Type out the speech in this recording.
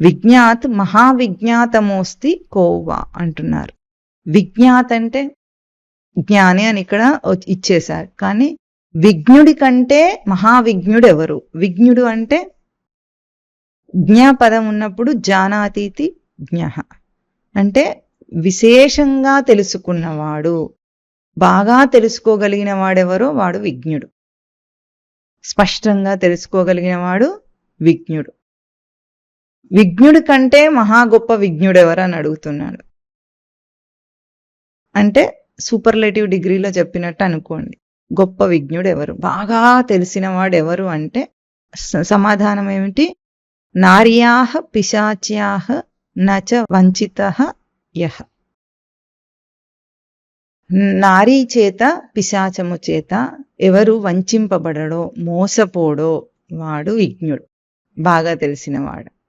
విజ్ఞాత్ మహావిజ్ఞాతమోస్తి కోవా అంటున్నారు. విజ్ఞాత్ అంటే జ్ఞాని అని ఇక్కడ ఇచ్చేశారు. కానీ విజ్ఞుడి కంటే మహావిజ్ఞుడు ఎవరు విజ్ఞుడు అంటే జ్ఞాపదం ఉన్నప్పుడు జానాతీతి జ్ఞ. అంటే విశేషంగా తెలుసుకున్నవాడు బాగా తెలుసుకోగలిగిన వాడెవరో వాడు విజ్ఞుడు. స్పష్టంగా తెలుసుకోగలిగిన వాడు విజ్ఞుడు. విజ్ఞుడి కంటే మహా గొప్ప విజ్ఞుడు ఎవరు అని అడుగుతున్నాడు. అంటే సూపర్లేటివ్ డిగ్రీలో చెప్పినట్టు అనుకోండి. గొప్ప విజ్ఞుడు ఎవరు బాగా తెలిసిన వాడు ఎవరు అంటే స- సమాధానం ఏమిటి? నార్యాహ పిశాచ్యాహ నచ వంచిత యహ నారీ చేత పిశాచము చేత ఎవరు వంచింపబడడో మోసపోడో వాడు విజ్ఞుడు. బాగా తెలిసినవాడు